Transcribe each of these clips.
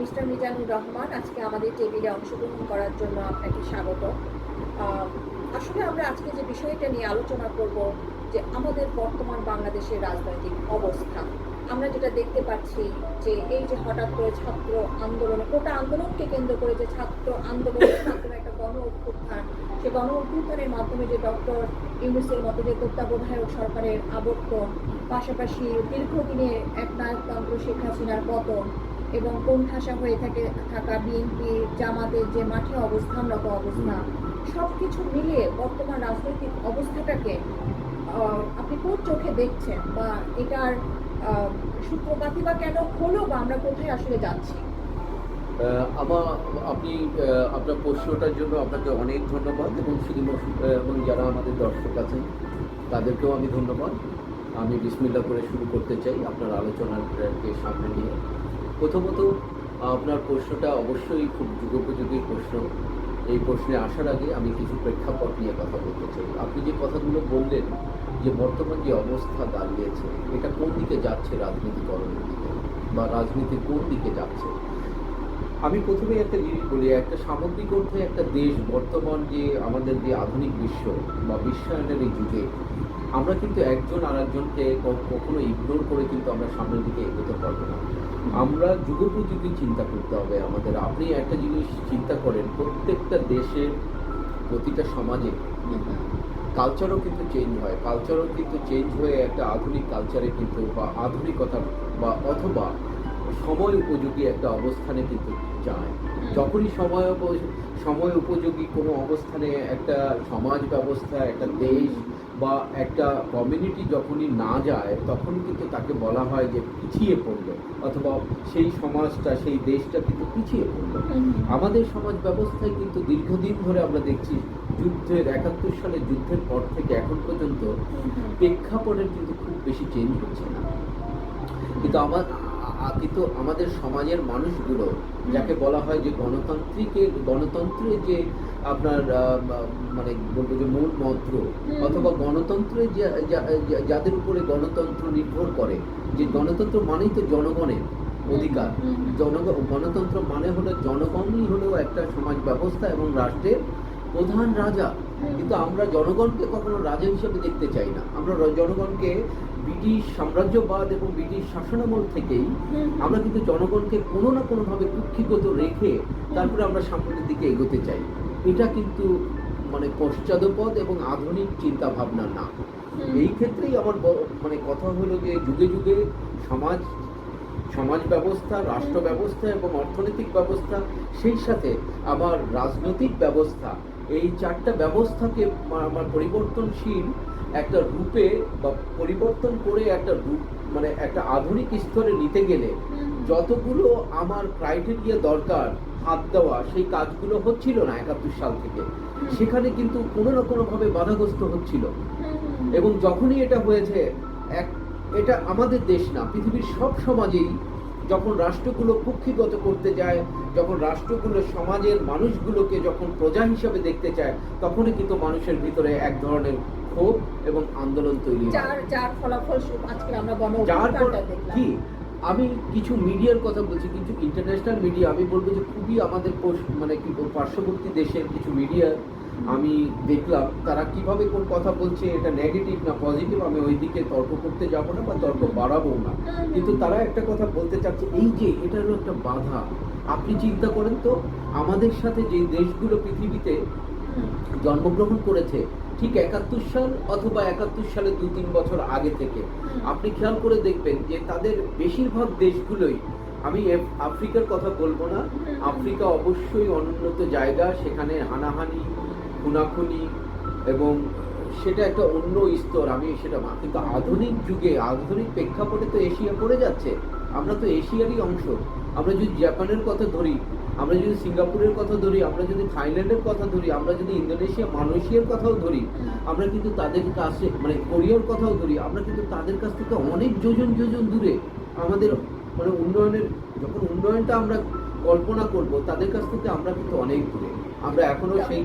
Mister Mizanur Rahman, আজকে আমাদের টেবিলে অংশগ্রহণ করার জন্য আপনাকে স্বাগত। আসলে আমরা আজকে যে বিষয়টা নিয়ে আলোচনা করব, যে আমাদের বর্তমান বাংলাদেশের রাজনৈতিক অবস্থা। আমরা যেটা দেখতে পাচ্ছি যে এই যে হঠাৎ করে ছাত্র আন্দোলন, গোটা আন্দোলনকে কেন্দ্র করে যে ছাত্র আন্দোলনের মাধ্যমে একটা গণ অভ্যুত্থান, সে গণ অভ্যুত্থানের মাধ্যমে যে ডক্টর ইউনুসের মতো যে তত্ত্বাবধায়ক সরকারের আবর্তন, পাশাপাশি দীর্ঘদিনের এক নায়কতন্ত্র শেখ হাসিনার পতন এবং কোন ঠাসা হয়ে থাকে থাকা বিএনপি জামাতের যে মাঠে অবস্থানরত অবস্থা সব কিছু মিলিয়ে বর্তমান রাজনৈতিক অবস্থাটাকে আপনি কোন চোখে দেখছেন বা এটার আহ, সূত্রপাতই বা কেন হলো বা আমরা কোথায় আসলে যাচ্ছি? আমার আপনি আপনার প্রশ্নটার জন্য আপনাকে অনেক ধন্যবাদ এবং শুধু এবং যারা আমাদের দর্শক আছেন তাদেরকেও আমি ধন্যবাদ। আমি বিসমিল্লা করে শুরু করতে চাই আপনার আলোচনাকে সামনে নিয়ে। প্রথমত, আপনার প্রশ্নটা অবশ্যই খুব যুগোপযোগী প্রশ্ন। এই প্রশ্নে আসার আগে আমি কিছু প্রেক্ষাপট নিয়ে কথা বলতে চাই। আপনি যে কথাগুলো বললেন, যে বর্তমান যে অবস্থা দাঁড়িয়েছে, এটা কোন দিকে যাচ্ছে রাজনীতিকরণের দিকে বা রাজনীতি কোন দিকে যাচ্ছে? আমি প্রথমে একটা জিনিস বলি, একটা সামগ্রিক অর্থে একটা দেশ বর্তমান যে আমাদের যে আধুনিক বিশ্ব বা বিশ্বায়নের এই যুগে, আমরা কিন্তু একজন আর একজনকে কখনো ইগনোর করে কিন্তু আমরা সামনের দিকে এগোতে পারব না। আমরা যুগোপযোগী চিন্তা করতে হবে। আমাদের আপনি একটা জিনিস চিন্তা করেন, প্রত্যেকটা দেশে প্রতিটা সমাজে কালচারও কিন্তু চেঞ্জ হয়। কালচারও কিন্তু চেঞ্জ হয়ে একটা আধুনিক কালচারে কিন্তু বা আধুনিকতা বা অথবা সময় উপযোগী একটা অবস্থানে কিন্তু যায়। যখনই সময় সময় উপযোগী কোনো অবস্থানে একটা সমাজ ব্যবস্থা একটা দেশ বা একটা কমিউনিটি যখনই না যায় তখন কিন্তু তাকে বলা হয় যে পিছিয়ে পড়ল অথবা সেই সমাজটা সেই দেশটা কিন্তু পিছিয়ে পড়ল। আমাদের সমাজ ব্যবস্থায় কিন্তু দীর্ঘদিন ধরে আমরা দেখছি যুদ্ধের একাত্তর সালের যুদ্ধের পর থেকে এখন পর্যন্ত প্রেক্ষাপটের কিন্তু খুব বেশি চেঞ্জ হচ্ছে না। কিন্তু আমার কিন্তু আমাদের সমাজের মানুষগুলো যাকে বলা হয় যে গণতান্ত্রিকের গণতন্ত্রের যে আপনার মানে বলব যে মূল মন্ত্র অথবা গণতন্ত্রের যাদের উপরে গণতন্ত্র নির্ভর করে যে গণতন্ত্র মানেই তো জনগণের অধিকার। জনগণ গণতন্ত্র মানে হলো জনগণই হলো একটা সমাজ ব্যবস্থা এবং রাষ্ট্রের প্রধান রাজা। কিন্তু আমরা জনগণকে কখনো রাজা হিসেবে দেখতে চাই না। আমরা জনগণকে ব্রিটিশ সাম্রাজ্যবাদ এবং ব্রিটিশ শাসনামল থেকেই আমরা কিন্তু জনগণকে কোনো না কোনোভাবে কুক্ষিগত রেখে তারপরে আমরা সামনের দিকে এগোতে চাই। এটা কিন্তু মানে পশ্চাদপদ এবং আধুনিক চিন্তা ভাবনা না এই ক্ষেত্রেই আমার মানে কথা হলো যে যুগে যুগে সমাজ সমাজ ব্যবস্থা রাষ্ট্র ব্যবস্থা এবং অর্থনৈতিক ব্যবস্থা সেই সাথে আমার রাজনৈতিক ব্যবস্থা এই চারটা ব্যবস্থাকে আমার পরিবর্তনশীল একটা রূপে বা পরিবর্তন করে একটা রূপ মানে একটা আধুনিক স্তরে নিতে গেলে যতগুলো আমার ক্রাইটেরিয়া দরকার হাত দেওয়া সেই কাজগুলো হচ্ছিল না একাত্তর সাল থেকে। সেখানে কিন্তু কোনো না কোনোভাবে বাধাগ্রস্ত হচ্ছিল। এবং যখনই এটা হয়েছে এক এটা আমাদের দেশ না পৃথিবীর সব সমাজেই যখন রাষ্ট্রগুলো কুক্ষিগত করতে যায় যখন রাষ্ট্রগুলো সমাজের মানুষগুলোকে যখন প্রজা হিসাবে দেখতে চায় তখনই কিন্তু মানুষের ভিতরে এক ধরনের ক্ষোভ এবং আন্দোলন তৈরি যার যার ফলাফল আজকে আমরা গণ কি? আমি কিছু মিডিয়ার কথা বলছি কিছু ইন্টারন্যাশনাল মিডিয়া আমি বলব যে খুবই আমাদের মানে কি পার্শ্ববর্তী দেশের কিছু মিডিয়া আমি দেখলাম তারা কীভাবে কোন কথা বলছে এটা নেগেটিভ না পজিটিভ আমি ওই দিকে তর্ক করতে যাব না বা তর্ক বাড়াবো না। কিন্তু তারা একটা কথা বলতে চাচ্ছে এই যে এটা হলো একটা বাধা। আপনি চিন্তা করেন তো আমাদের সাথে যে দেশগুলো পৃথিবীতে জন্মগ্রহণ করেছে ঠিক একাত্তর সাল অথবা একাত্তর সালে দু তিন বছর আগে থেকে। আপনি খেয়াল করে দেখবেন যে তাদের বেশিরভাগ দেশগুলোই আমি আফ্রিকার কথা বলব না আফ্রিকা অবশ্যই অনুন্নত জায়গা সেখানে হানাহানি খুনাখুনি এবং সেটা একটা অন্য স্তর। আমি সেটা কিন্তু আধুনিক যুগে আধুনিক প্রেক্ষাপটে তো এশিয়া পড়ে যাচ্ছে। আমরা তো এশিয়ারই অংশ। আমরা যদি জাপানের কথা ধরি আমরা যদি সিঙ্গাপুরের কথা ধরি, আমরা যদি থাইল্যান্ডের কথা ধরি, আমরা যদি ইন্দোনেশিয়া, মালয়েশিয়ার কথাও ধরি, আমরা কিন্তু তাদের কাছে মানে কোরিয়ার কথাও ধরি, আমরা কিন্তু তাদের কাছ থেকে অনেক যোজন যোজন দূরে আমাদের মানে উন্নয়নের, যখন উন্নয়নটা আমরা কল্পনা করব, তাদের কাছ থেকে আমরা কিন্তু অনেক দূরে। আমরা এখনও সেই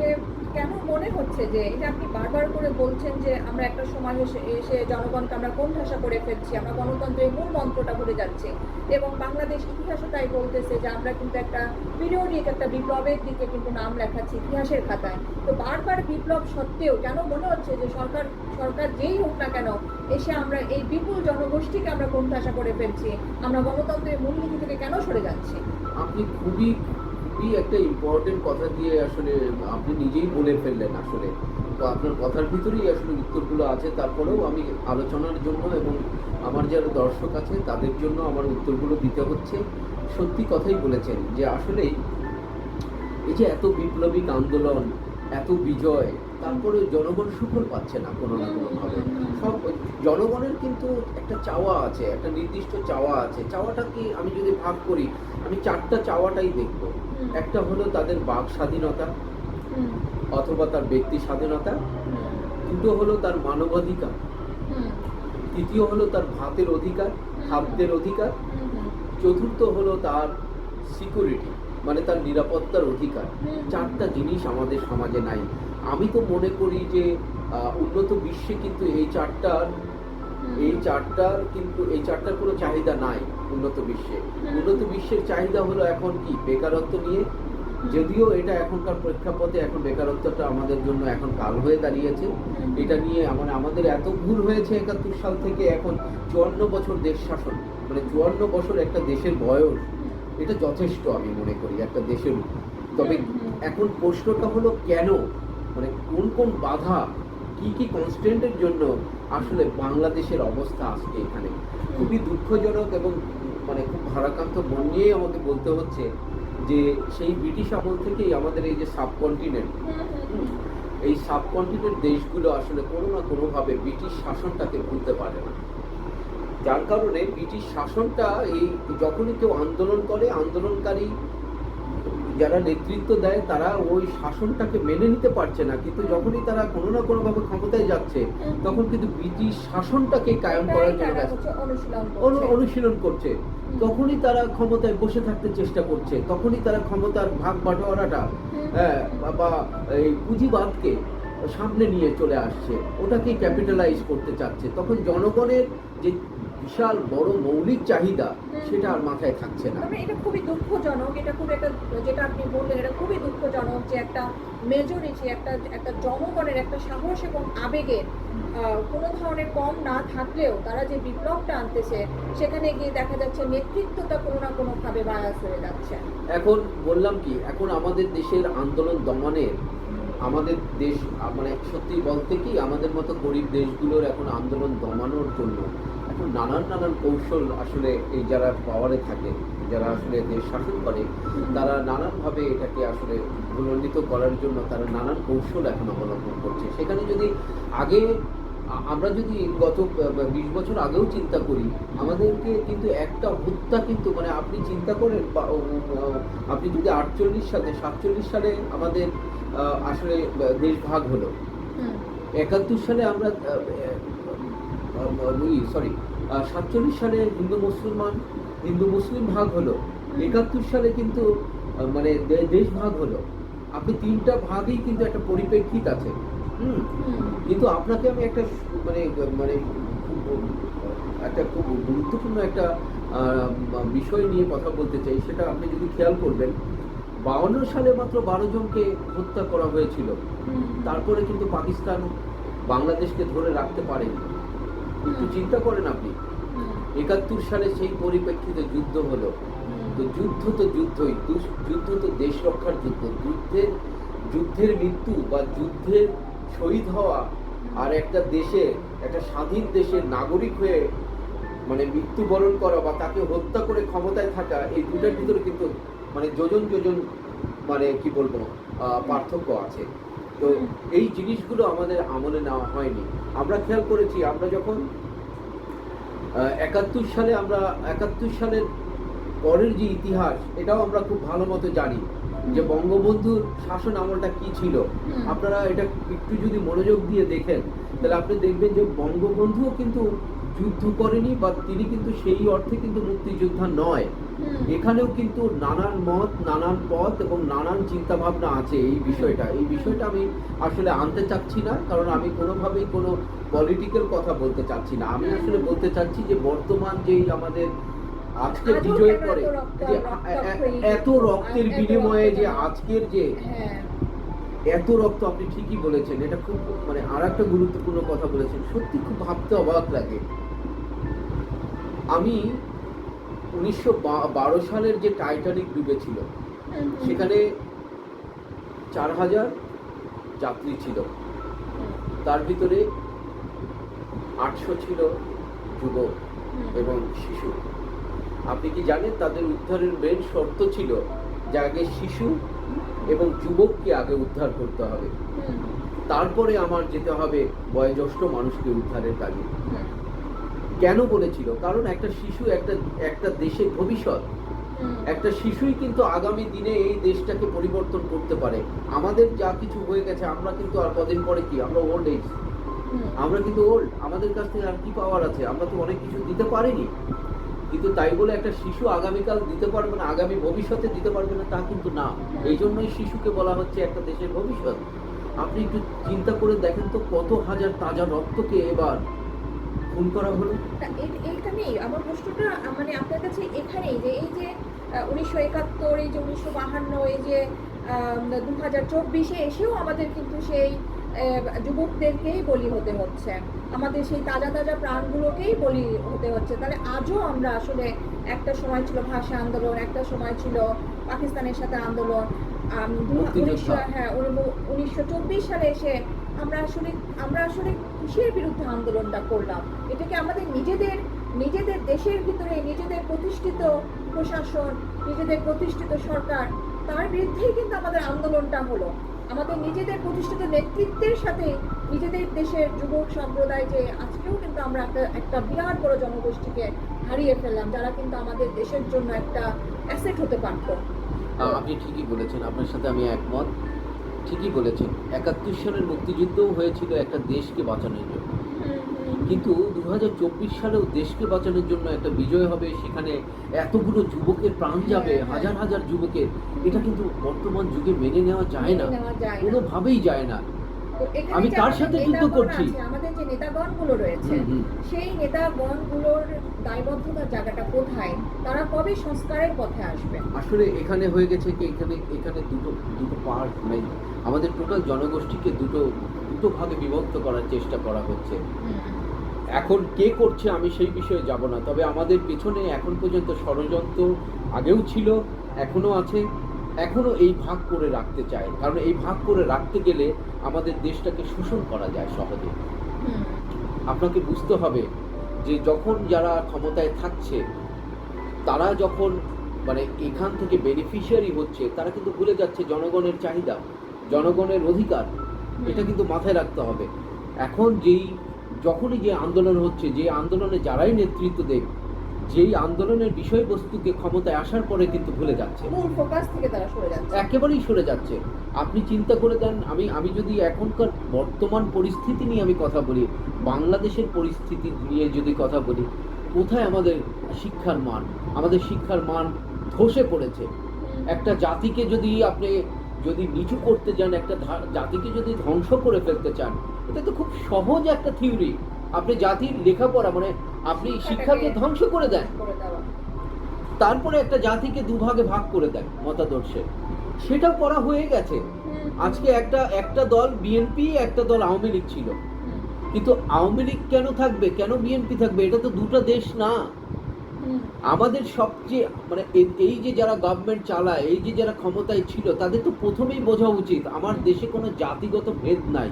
কেন মনে হচ্ছে যে এটা আপনি বারবার করে বলছেন যে আমরা একটা সময় এসে জনগণকে আমরা কোণঠাসা করে ফেলছি, আমরা গণতন্ত্রের মূল মন্ত্রটা ভুলে যাচ্ছি। এবং বাংলাদেশ ইতিহাসও তাই বলতেছে যে আমরা কিন্তু একটা পিরিয়ডিক একটা বিপ্লবের দিকে কিন্তু নাম লেখাচ্ছি ইতিহাসের খাতায়। তো বারবার বিপ্লব সত্ত্বেও কেন মনে হচ্ছে যে সরকার সরকার যেই হোক না কেন এসে আমরা এই বিপুল জনগোষ্ঠীকে আমরা কোণঠাসা করে ফেলছি? আমরা গণতন্ত্রের মূলনীতি থেকে কেন সরে যাচ্ছি? আপনি খুবই খুবই একটা ইম্পর্টেন্ট কথা দিয়ে আসলে আপনি নিজেই বলে ফেললেন আসলে। তো আপনার কথার ভিতরেই আসলে উত্তরগুলো আছে, তারপরেও আমি আলোচনার জন্য এবং আমার যারা দর্শক আছে, তাদের জন্য আমার উত্তরগুলো দিতে হচ্ছে। সত্যি কথাই বলেছেন যে আসলেই এই যে এত বিপ্লবিক আন্দোলন এত বিজয় তারপরে জনগণ সুফল পাচ্ছে না কোনো না কোনোভাবে। সব জনগণের কিন্তু একটা চাওয়া আছে একটা নির্দিষ্ট চাওয়া আছে। চাওয়াটা কি আমি যদি ভাগ করি আমি চারটা চাওয়াটাই দেখব। একটা হলো তাদের বাক স্বাধীনতা অথবা তার ব্যক্তি স্বাধীনতা। দুটো হলো তার মানবাধিকার। তৃতীয় হলো তার ভাতের অধিকার খাদ্যের অধিকার। চতুর্থ হলো তার সিকিউরিটি মানে তার নিরাপত্তার অধিকার। চারটা জিনিস আমাদের সমাজে নাই। আমি তো মনে করি যে উন্নত বিশ্বে কিন্তু এই চারটার এই চারটার কিন্তু এই চারটার কোনো চাহিদা নাই উন্নত বিশ্বে। উন্নত বিশ্বের চাহিদা হলো এখন কি? বেকারত্ব নিয়ে। যদিও এটা এখনকার প্রেক্ষাপটে এখন বেকারত্বটা আমাদের জন্য এখন কাল হয়ে দাঁড়িয়েছে। এটা নিয়ে মানে আমাদের এত ভুল হয়েছে একাত্তর সাল থেকে এখন চুয়ান্ন বছর দেশ শাসন। মানে চুয়ান্ন বছর একটা দেশের বয়স। এটা যথেষ্ট আমি মনে করি একটা দেশের তবে এখন প্রশ্নটা হলো কেন? মানে কোন কোন বাধা, কি কি কনস্ট্যান্টের জন্য আসলে বাংলাদেশের অবস্থা আজকে এখানে? খুবই দুঃখজনক এবং মানে খুব ভারাক্রান্ত মন নিয়েই আমাকে বলতে হচ্ছে যে সেই ব্রিটিশ আমল থেকেই আমাদের এই যে সাবকন্টিনেন্ট এই সাবকন্টিনেন্ট দেশগুলো আসলে কোনো না কোনোভাবে ব্রিটিশ শাসনটাকে ভুলতে পারে না। যার কারণে ব্রিটিশ শাসনটা এই যখনই কেউ আন্দোলন করে আন্দোলনকারী যারা নেতৃত্ব দেয় তারা ওই শাসনটাকে মেনে নিতে পারছে না। কিন্তু যখনই তারা কোনো না কোনোভাবে ক্ষমতায় যাচ্ছে তখন কিন্তু ব্রিটিশ শাসনটাকে কায়েম করার জন্য অনুশীলন অনু- করছে। তখনই তারা ক্ষমতায় বসে থাকতে চেষ্টা করছে। তখনই তারা ক্ষমতার ভাগ বাটোয়ারাটা হ্যাঁ, বা এই পুঁজিবাদকে সামনে নিয়ে চলে আসছে। ওটাকে ক্যাপিটালাইজ করতে চাচ্ছে। তখন জনগণের যে বিশাল বড় মৌলিক চাহিদা সেটা আর মাথায় থাকছে না। তবে এটা খুবই দুঃখজনক এটা খুব একটা যেটা আপনি বললেন এটা খুবই দুঃখজনক যে একটা মেজরিটি একটা একটা জনগণের একটা সাহস এবং আবেগের কোনো ধরনের কম না থাকলেও তারা যে বিপ্লবটা আনতেছে সেখানে গিয়ে দেখা যাচ্ছে নেতৃত্বটা কোনো না কোনোভাবে বায়াস হয়ে যাচ্ছে। এখন বললাম কি এখন আমাদের দেশের আন্দোলন দমনের আমাদের দেশ মানে সত্যি বলতে কি, আমাদের মতো গরিব দেশগুলোর এখন আন্দোলন দমানোর জন্য এখন নানান নানান কৌশল আসলে এই যারা পাওয়ারে থাকে, যারা আসলে দেশ শাসন করে, তারা নানানভাবে এটাকে আসলে ভুলণ্ডিত করার জন্য তারা নানান কৌশল এখন অবলম্বন করছে। সেখানে যদি আগে, আমরা যদি গত বিশ বছর আগেও চিন্তা করি, আমাদেরকে কিন্তু একটা হত্যা কিন্তু মানে আপনি চিন্তা করেন, আপনি যদি আটচল্লিশ সালে, সাতচল্লিশ সালে আমাদের আসলে দেশ ভাগ হলো একাত্তর সালে আমরা সরি সাতচল্লিশ সালে হিন্দু মুসলমান হিন্দু মুসলিম ভাগ হলো। একাত্তর সালে কিন্তু মানে দেশ ভাগ হলো। আপনি তিনটা ভাগেই কিন্তু একটা পরিপ্রেক্ষিত আছে। হুম? কিন্তু আপনাকে আমি একটা মানে মানে একটা খুব গুরুত্বপূর্ণ একটা আহ, বিষয় নিয়ে কথা বলতে চাই সেটা আপনি যদি খেয়াল করবেন বাউন্ন সালে মাত্র বারো জনকে হত্যা করা হয়েছিল। তারপরে কিন্তু পাকিস্তান বাংলাদেশকে ধরে রাখতে পারেনি। একটু চিন্তা করেন আপনি। একাত্তর সালে সেই পরিপ্রেক্ষিতে যুদ্ধ হলো। তো যুদ্ধ তো যুদ্ধই। যুদ্ধ তো দেশ রক্ষার যুদ্ধ। যুদ্ধের যুদ্ধের মৃত্যু বা যুদ্ধের শহীদ হওয়া আর একটা দেশে একটা স্বাধীন দেশের নাগরিক হয়ে মানে মৃত্যুবরণ করা বা তাকে হত্যা করে ক্ষমতায় থাকা এই দুটার ভিতরে কিন্তু মানে যোজন যোজন মানে কি বলব পার্থক্য আছে। তো এই জিনিসগুলো আমাদের আমলে নেওয়া হয়নি। আমরা খেয়াল করেছি আমরা যখন একাত্তর সালে আমরা একাত্তর সালের পরের যে ইতিহাস এটাও আমরা খুব ভালো মতো জানি যে বঙ্গবন্ধুর শাসন আমলটা কি ছিল। আপনারা এটা একটু যদি মনোযোগ দিয়ে দেখেন তাহলে আপনি দেখবেন যে বঙ্গবন্ধুও কিন্তু যুদ্ধ করেনি বা তিনি কিন্তু সেই অর্থে কিন্তু মুক্তিযোদ্ধা নয়। এখানেও কিন্তু নানান মত নানান পথ এবং নানান চিন্তা ভাবনা আছে এই বিষয়টা। এই বিষয়টা আমি আসলে আনতে চাচ্ছি না কারণ আমি কোনোভাবেই কোনো পলিটিক্যাল কথা বলতে চাচ্ছি না। আমি আসলে বলতে চাচ্ছি যে বর্তমান যেই আমাদের আজও বিজয়ের পরে এত যে এত রক্তের বিনিময়ে যে আজকের যে হ্যাঁ। এত রক্ত আপনি ঠিকই বলেছেন এটা খুব মানে আর একটা গুরুত্বপূর্ণ কথা বলেছেন। সত্যি খুব ভাবতে অবাক লাগে। আমি উনিশশো বারো সালের যে টাইটানিক ডুবেছিল সেখানে চার হাজার যাত্রী ছিল। তার ভিতরে আটশো ছিল যুবক এবং শিশু। আপনি কি জানেন, তাদের উদ্ধারের মেন শর্ত ছিল যে আগে শিশু এবং যুবককে আগে উদ্ধার করতে হবে। তারপরে আমার যেতে হবে বয়োজ্যেষ্ঠ মানুষকে উদ্ধারের কাজে। কেন বলেছিল? কারণ একটা শিশু একটা একটা দেশের ভবিষ্যৎ। একটা শিশুই কিন্তু আগামী দিনে এই দেশটাকে পরিবর্তন করতে পারে। আমাদের যা কিছু হয়ে গেছে আমরা কিন্তু আর কদিন পরে কি? আমরা ওল্ড এজ আমরা কিন্তু ওল্ড আমাদের কাছ থেকে আর কি পাওয়ার আছে? আমরা তো অনেক কিছু দিতে পারিনি। কিন্তু তাই বলে একটা শিশু আগামীকাল দিতে পারবে না আগামী ভবিষ্যতে দিতে পারবে না তা কিন্তু না। এই জন্যই শিশুকে বলা হচ্ছে একটা দেশের ভবিষ্যৎ। আপনি একটু চিন্তা করে দেখেন তো কত হাজার তাজা রক্তকে এবার খুন করা হলো? তা এই- এইখানেই আমার প্রশ্নটা মানে আপনার কাছে এখানেই যে এই যে উনিশশো একাত্তর, এই যে উনিশশো বাহান্ন, এই যে দু হাজার চব্বিশে এসেও আমাদের কিন্তু সেই যুবকদেরকেই বলি হতে হচ্ছে। আমাদের সেই তাজা তাজা প্রাণগুলোকেই বলি হতে হচ্ছে। তাহলে আজও আমরা আসলে একটা সময় ছিল ভাষা আন্দোলন, একটা সময় ছিল পাকিস্তানের সাথে আন্দোলন হ্যাঁ উনিশশো চব্বিশ সালে এসে আমরা আসলে আমরা আসলে কিসের বিরুদ্ধে আন্দোলনটা করলাম? এটাকে আমাদের নিজেদের নিজেদের দেশের ভিতরে নিজেদের প্রতিষ্ঠিত প্রশাসন নিজেদের প্রতিষ্ঠিত সরকার তার বিরুদ্ধেই কিন্তু আমাদের আন্দোলনটা হলো। আমাদের নিজেদের প্রতিষ্ঠিত নেতৃত্বের সাথে নিজেদের দেশের যুবক সম্প্রদায় যে আজকেও কিন্তু আমরা একটা একটা বিরাট বড় জনগোষ্ঠীকে হারিয়ে ফেললাম যারা কিন্তু আমাদের দেশের জন্য একটা অ্যাসেট হতে পারতো। আপনি ঠিকই বলেছেন আপনার সাথে আমি একমত ঠিকই বলেছেন একাত্তর সালের মুক্তিযুদ্ধও হয়েছিল একটা দেশকে বাঁচানোর জন্য কিন্তু দু হাজার চব্বিশ সালেও দেশকে বাঁচানোর জন্য একটা বিজয় হবে সেখানে এতগুলো যুবকের প্রাণ যাবে হ্যাঁ, হ্যাঁ। হাজার হাজার যুবকের এটা কিন্তু বর্তমান যুগে মেনে নেওয়া যায় না নেওয়া যায় না। কোনোভাবেই যায় না আমি আমাদের সাথে যুদ্ধ করছি? আমাদের যে নেতাগণগুলো রয়েছে। সেই নেতাগণগুলোর দায়বদ্ধতার জায়গাটা কোথায়? তারা কবে সংস্কারের পথে আসবে? আসলে এখানে হয়ে গেছে কি এখানে এখানে দুটো দুটো পার্ট মানে আমাদের টোটাল জনগোষ্ঠীকে দুটো দুটো ভাগে বিভক্ত করার চেষ্টা করা হচ্ছে। এখন কে করছে আমি সেই বিষয়ে যাব না। তবে আমাদের পেছনে এখন পর্যন্ত ষড়যন্ত্র আগেও ছিল এখনও আছে। এখনও এই ভাগ করে রাখতে চায়। কারণ এই ভাগ করে রাখতে গেলে আমাদের দেশটাকে শোষণ করা যায় সহজে। আপনাকে বুঝতে হবে যে যখন যারা ক্ষমতায় থাকছে তারা যখন মানে এখান থেকে বেনিফিশিয়ারি হচ্ছে তারা কিন্তু ভুলে যাচ্ছে জনগণের চাহিদা জনগণের অধিকার। এটা কিন্তু মাথায় রাখতে হবে। এখন যেই যখনই যে আন্দোলন হচ্ছে যে আন্দোলনে যারাই নেতৃত্ব দেয় যেই আন্দোলনের বিষয়বস্তুকে ক্ষমতায় আসার পরে কিন্তু ভুলে যাচ্ছে। মূল ফোকাস থেকে তারা সরে যাচ্ছে। একেবারেই সরে যাচ্ছে। আপনি চিন্তা করে দেন আমি আমি যদি এখনকার বর্তমান পরিস্থিতি নিয়ে আমি কথা বলি বাংলাদেশের পরিস্থিতি নিয়ে যদি কথা বলি কোথায় আমাদের শিক্ষার মান? আমাদের শিক্ষার মান ধসে পড়েছে। একটা জাতিকে যদি আপনি যদি নিচু করতে যান একটা জাতিকে যদি ধ্বংস করে ফেলতে চান এটা তো খুব সহজ একটা থিওরি আপনি জাতির লেখাপড়া মানে আপনি শিক্ষাকে ধ্বংস করে দেন। তারপরে একটা জাতিকে দুভাগে ভাগ করে দেন মতাদর্শে। সেটাও করা হয়ে গেছে। আজকে একটা একটা দল বিএনপি, একটা দল আওয়ামী লীগ ছিল। কিন্তু আওয়ামী লীগ কেন থাকবে? কেন বিএনপি থাকবে? এটা তো দুটো দেশ না। আমাদের সবচেয়ে মানে এই- যে যারা গভর্নমেন্ট চালায়, এই যে যারা ক্ষমতায় ছিল, তাদের তো প্রথমেই বোঝা উচিত, আমার দেশে কোনো জাতিগত ভেদ নাই।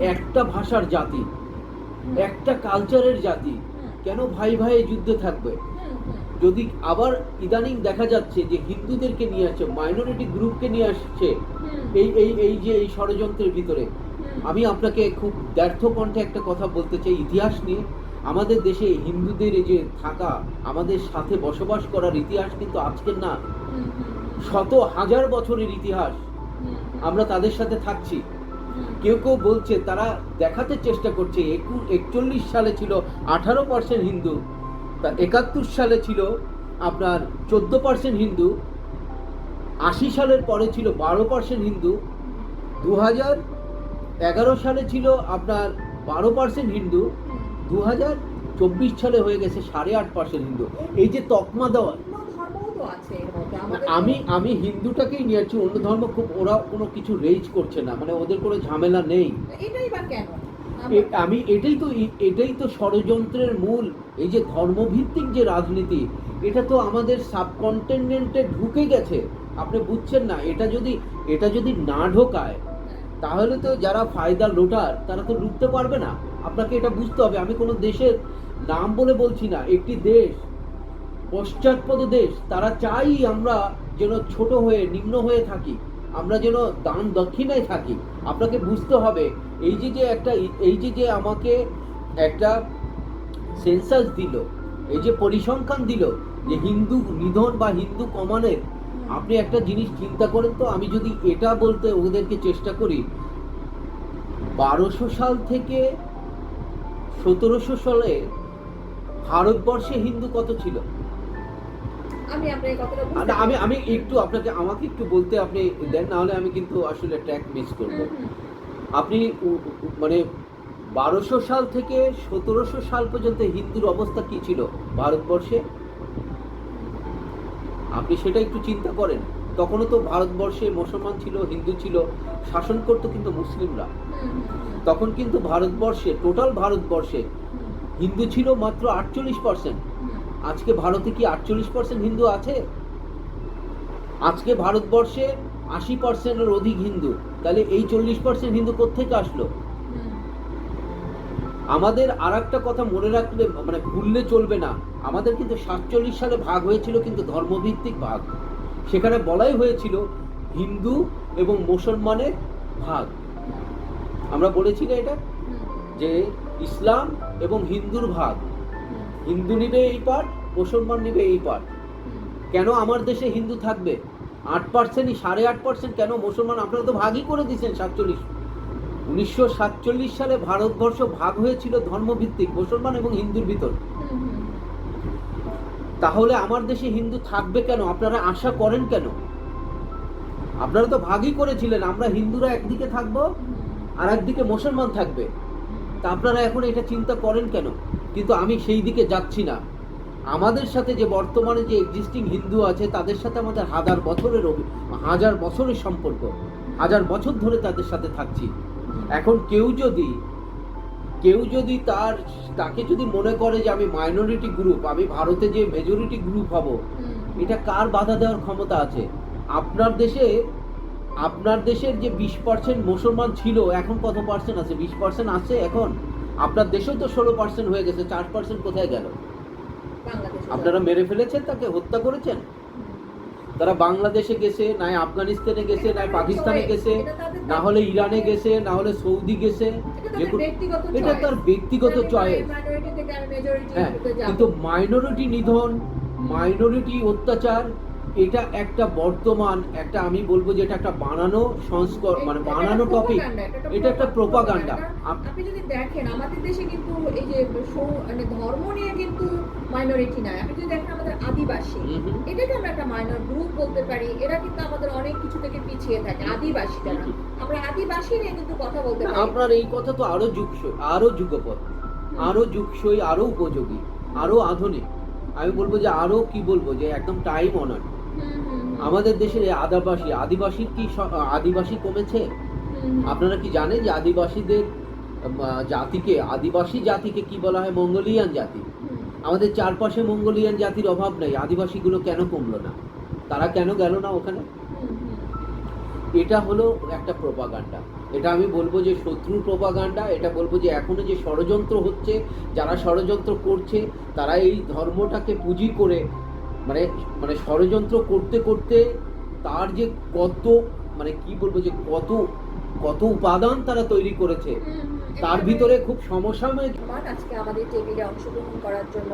একটা ভাষার জাতি, একটা কালচারের জাতি। কেন ভাই ভাই যুদ্ধ থাকবে? যদি আবার ইদানিং দেখা যাচ্ছে যে হিন্দুদেরকে নিয়ে আসছে মাইনরিটি গ্রুপকে নিয়ে আসছে, এই এই এই যে এই ষড়যন্ত্রের ভিতরে, আমি আপনাকে খুব ব্যর্থ কণ্ঠে একটা কথা বলতে চাই, ইতিহাস নিয়ে। আমাদের দেশে হিন্দুদের যে থাকা, আমাদের সাথে বসবাস করার ইতিহাস কিন্তু আজকের না। শত হাজার বছরের ইতিহাস আমরা তাদের সাথে থাকছি। কেউ কেউ বলছে, তারা দেখাতে চেষ্টা করছে একু একচল্লিশ সালে ছিল, আঠারো পার্সেন্ট হিন্দু, তা একাত্তর সালে ছিল আপনার চোদ্দ পার্সেন্ট হিন্দু, আশি সালের পরে ছিল বারো পার্সেন্ট হিন্দু দু হাজার এগারো সালে ছিল আপনার বারো পার্সেন্ট হিন্দু দু হাজার চব্বিশ সালে হয়ে গেছে সাড়ে আট পার্সেন্ট হিন্দু। এই যে তকমা দেওয়া আছে আমি আমি হিন্দুটাকেই নিয়ে যাচ্ছি অন্য ধর্ম খুব ওরা কোনো কিছু রেজ করছে না মানে ওদের কোনো ঝামেলা নেই। এটাই বা কেন? আমি এটাই তো এটাই তো ষড়যন্ত্রের মূল এই যে ধর্মভিত্তিক যে রাজনীতি এটা তো আমাদের সাবকন্টিনেন্টে ঢুকে গেছে আপনি বুঝছেন না এটা যদি এটা যদি না ঢোকায় তাহলে তো যারা ফায়দা লোটার তারা তো লুটতে পারবে না আপনাকে এটা বুঝতে হবে আমি কোনো দেশের নাম বলে বলছি না একটি দেশ পশ্চাৎপদ দেশ তারা চাই আমরা যেন ছোট হয়ে, নিম্ন হয়ে থাকি। আমরা যেন দান দক্ষিণায় থাকি। আপনাকে বুঝতে হবে, এই যে যে একটা, এই যে যে আমাকে একটা সেন্সাস দিল, এই যে পরিসংখ্যান দিল, যে হিন্দু নিধন বা হিন্দু কমানের, আপনি একটা জিনিস চিন্তা করেন তো, আমি যদি এটা বলতে ওদেরকে চেষ্টা করি, বারোশো সাল থেকে সতেরোশো সালে ভারতবর্ষে হিন্দু কত ছিল? আমি আপনার এই কথাটা আমি আমি একটু আপনাকে আমাকে একটু বলতে আপনি দেন না হলে আমি কিন্তু আসলে ট্র্যাক মিস করব। আপনি মানে বারোশো সাল থেকে সতেরোশো সাল পর্যন্ত হিন্দুর অবস্থা কি ছিল ভারতবর্ষে? আপনি সেটা একটু চিন্তা করেন। তখনও তো ভারতবর্ষে মুসলমান ছিল হিন্দু ছিল শাসন করতো কিন্তু মুসলিমরা। তখন কিন্তু ভারতবর্ষে টোটাল ভারতবর্ষে হিন্দু ছিল মাত্র আটচল্লিশ পার্সেন্ট। আজকে ভারতে কি আটচল্লিশ পার্সেন্ট হিন্দু আছে? আজকে ভারতবর্ষে আশি পার্সেন্টের অধিক হিন্দু। তাহলে এই চল্লিশ পার্সেন্ট হিন্দু কোথেকে আসলো? আমাদের আর একটা কথা মনে রাখলে মানে ভুললে চলবে না। আমাদের কিন্তু সাতচল্লিশ সালে ভাগ হয়েছিল কিন্তু ধর্মভিত্তিক ভাগ। সেখানে বলাই হয়েছিল হিন্দু এবং মুসলমানের ভাগ। আমরা বলেছি না এটা? যে ইসলাম এবং হিন্দুর ভাগ। হিন্দু নিবে এই পার্ট মুসলমান নিবে এই পার্ট কেন আমার দেশে হিন্দু থাকবে? আট পার্সেন্টই সাড়ে আট পার্সেন্ট কেন মুসলমান? আপনারা তো ভাগই করে দিয়েছেন সাতচল্লিশ। উনিশশো সাতচল্লিশ সালে ভারতবর্ষ ভাগ হয়েছিল ধর্মভিত্তিক, মুসলমান এবং হিন্দুর ভিতর। তাহলে আমার দেশে হিন্দু থাকবে কেন? আপনারা আশা করেন কেন? আপনারা তো ভাগই করেছিলেন, আমরা হিন্দুরা একদিকে থাকব আর একদিকে মুসলমান থাকবে। তা আপনারা এখন এটা চিন্তা করেন কেন? কিন্তু আমি সেই দিকে যাচ্ছি না। আমাদের সাথে যে বর্তমানে যে এক্সিস্টিং হিন্দু আছে তাদের সাথে আমাদের হাজার বছরের হাজার বছরের সম্পর্ক। হাজার বছর ধরে তাদের সাথে থাকছি। এখন কেউ যদি কেউ যদি তার তাকে যদি মনে করে যে আমি মাইনরিটি গ্রুপ আমি ভারতে যে মেজরিটি গ্রুপ হব এটা কার বাধা দেওয়ার ক্ষমতা আছে? আপনার দেশে আপনার দেশের যে বিশ পার্সেন্ট মুসলমান ছিল এখন কত পার্সেন্ট আছে? বিশ পার্সেন্ট আছে এখন? আপনার দেশেও তো ষোলো পার্সেন্ট হয়ে গেছে চার পার্সেন্ট কোথায় গেল? আপনারা মেরে ফেলেছেন তাকে হত্যা করেছেন? তারা বাংলাদেশে গেছে না আফগানিস্তানে গেছে না পাকিস্তানে গেছে না হলে ইরানে গেছে না হলে সৌদি গেছে এটা তার ব্যক্তিগত চয়েস হ্যাঁ কিন্তু মাইনরিটি নিধন মাইনরিটি অত্যাচার এটা একটা বর্তমান একটা আমি বলব যে এটা একটা বানানো সংস্কর মানে বানানো টপিক এটা একটা প্রোপাগান্ডা আপনি যদি দেখেন আমাদের দেশে কিন্তু এই যে মানে ধর্ম নিয়ে কিন্তু মাইনরিটি নাই। আপনি যদি দেখেন আমাদের আদিবাসী এটাকে আমরা একটা মাইনর গ্রুপ বলতে পারি। এরা কিন্তু আমাদের অনেক কিছু থেকে পিছিয়ে থাকে আদিবাসী যারা। আমরা আদিবাসী নিয়ে কিন্তু কথা বলতে পারি। আপনার এই কথা তো আরও যুগসই আরও যুগপথ। আরও যুগসই আরও উপযোগী আরও আধুনিক। আমি বলব যে আরও কি বলব যে একদম টাইম অনার হুম, হুম, হুম। আমাদের দেশের আদিবাসী আদিবাসীর কি আদিবাসী কমেছে? আপনারা কি জানেন যে আদিবাসীদের জাতিকে আদিবাসী জাতিকে কি বলা হয়? মঙ্গোলিয়ান জাতি। আমাদের চারপাশে মঙ্গোলিয়ান জাতির অভাব নেই। আদিবাসীগুলো কেন কমলো না? তারা কেন গেল না ওখানে। এটা হলো একটা প্রোপাগান্ডা। এটা আমি বলব যে শত্রুর প্রপাগান্ডা। এটা বলব যে এখনও যে ষড়যন্ত্র হচ্ছে যারা ষড়যন্ত্র করছে তারা এই ধর্মটাকে পুঁজি করে মানে মানে ষড়যন্ত্র করতে করতে তার যে কত মানে কি বলব যে কত কত উপাদান তারা তৈরি করেছে। তার ভিতরে খুব সমসাময়িক ধন্যবাদ আজকে আমাদের টেবিলে অংশগ্রহণ করার জন্য